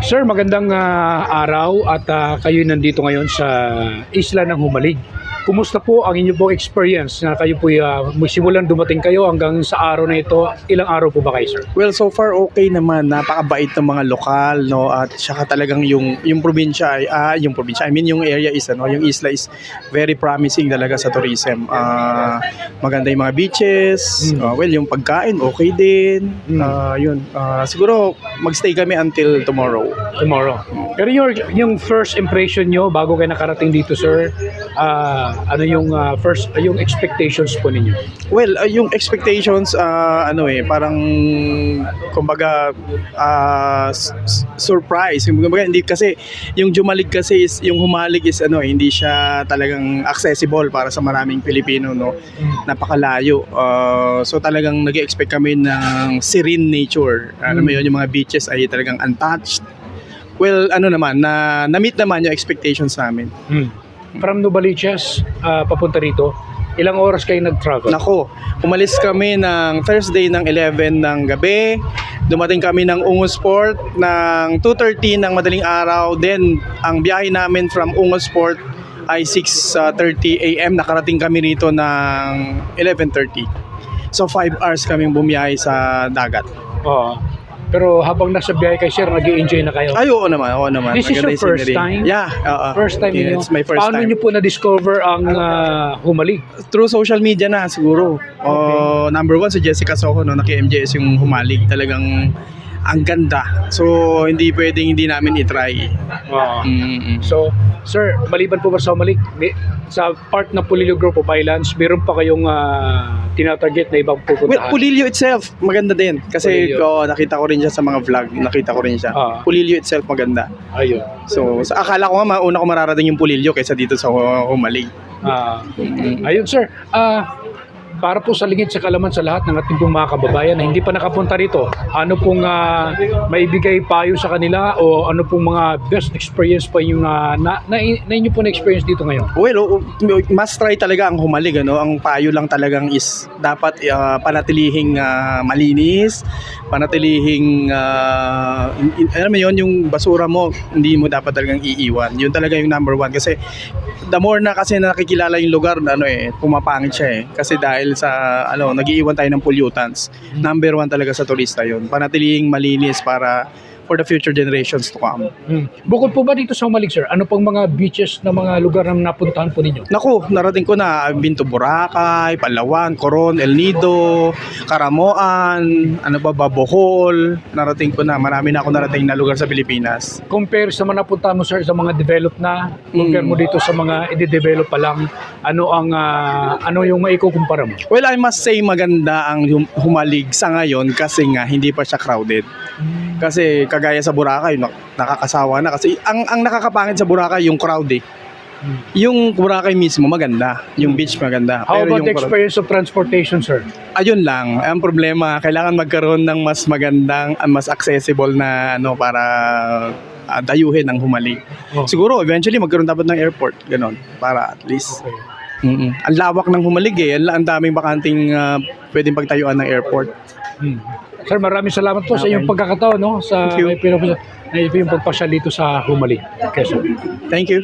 Sir, magandang ah, araw at ah, kayo nandito ngayon sa isla ng Humalig. Kumusta po ang inyo pong experience na kayo po uh, simulan dumating kayo hanggang sa araw na ito? Ilang araw po ba kayo, sir? Well, so far okay naman. Napakabait ng mga lokal, no? At saka talagang yung yung probinsya ay ah, yung probinsya. I mean yung area is ano, yung isla is very promising talaga sa tourism. Ah, maganda yung mga beaches. Mm. Ah, well, yung pagkain okay din. Mm. Ah, yun. Ah, siguro magstay kami until tomorrow. Tomorrow. Pero yung, yung first impression nyo bago kayo nakarating dito, sir, ah, ano yung ah, first, ah, yung expectations po ninyo? Well, uh, yung expectations, uh, ano eh, parang, kumbaga, uh, surprise. Kumbaga, hindi kasi, yung jumalig kasi is, yung humalig is, ano eh, hindi siya talagang accessible para sa maraming Pilipino, no? Napakalayo. Uh, so talagang nag expect kami ng serene nature. Alam mo Mm. yun, yung mga beaches ay talagang untouched. Well, ano naman, na, na-meet naman yung expectations namin. Hmm. From Novaliches, ah, papunta rito, ilang oras kayo nag-travel? Nako, umalis kami ng Thursday ng 11 ng gabi. Dumating kami ng Ungosport ng 2.30 ng madaling araw. Then, ang biyahe namin from Ungosport ay 6.30 a.m. Nakarating kami rito ng 11.30. So, 5 hours kaming bumiyahe sa dagat. Oo. Pero habang nasa biyahe kayo, sir, nag enjoy na kayo? Ay, oo naman, oo naman. This is Maganda your yung first scenery. time? Yeah, oo. First time Yeah, niyo? It's my first Paano time. niyo po na-discover ang ah, humalig? through social media na siguro. Oh, number one si Jessica Soho no, naki-MJS yung humalig. Talagang ang ganda. So, hindi pwedeng hindi namin i-try. Oo. Mm-mm. So, sir, maliban po ba sa humalig, may- sa part ng Pulilio Group of Islands, meron pa kayong uh, tinatarget na ibang Well, pupuntahan? Pulilio itself, maganda din. Kasi Pulilio. oh, nakita ko rin siya sa mga vlog. Nakita ko rin siya. Ah. Pulilio itself maganda. Ayun. So, sa akala ko nga mauna ko mararating yung Pulilio kaysa dito sa hu- humalig. Ah, Mm-mm. ayun, sir. Ah, para po sa lingid sa kalaman sa lahat ng ating pong mga kababayan na hindi pa nakapunta rito, ano pong ah, maibigay payo sa kanila o ano pong mga best experience pa yung ah, na, na, na inyo po na-experience dito ngayon? Well, must try talaga ang humalig. Ano? Ang payo lang talagang is dapat ah, panatilihing ah, malinis, panatilihing, ah, in- in- alam mo yun, yung basura mo, hindi mo dapat talagang iiwan. Yun talaga yung number one. Kasi the more na kasi nakikilala yung lugar, ano eh, pumapangit siya eh. Kasi dahil sa, ano, nagiiwan tayo ng pollutants. Number one talaga sa turista yun. Panatilihing malinis para for the future generations to come. Hmm. Bukod po ba dito sa Humalig, sir? Ano pang mga beaches na mga lugar na napuntahan po ninyo? Naku, narating ko na. I've been to Boracay, Palawan, Coron, El Nido, Karamoan, ano ba ba, Bohol. Narating ko na. Marami na ako narating na lugar sa Pilipinas. Compare sa mga napuntahan mo, sir, sa mga develop na, compare Mm. mo dito sa mga i-develop pa lang, ano ang, ah, ano yung maikukumpara mo? Well, I must say maganda ang hum- humalig sa ngayon kasi nga hindi pa siya crowded. Kasi kagaya sa Boracay, nak- nakakasawa na. Kasi ang, ang nakakapangit sa Boracay, yung crowd eh. Hmm. Yung Boracay mismo maganda, yung beach maganda. How about yung the experience of transportation, sir? ayun lang, ang problema, kailangan magkaroon ng mas magandang, ah, mas accessible na ano para ah, dayuhin ang humalig. Oh. Siguro eventually magkaroon dapat ng airport, ganon, para at least. Okay. Mm-mm. Ang lawak ng humalig eh, ang daming bakanting ah, pwedeng pagtayuan ng airport. Hmm. Sir, maraming salamat po sa iyong Okay. pagkakataon no sa Thank you. may pinapasa- na yung pagpasyal dito sa Humalig. Okay, sir. Thank you.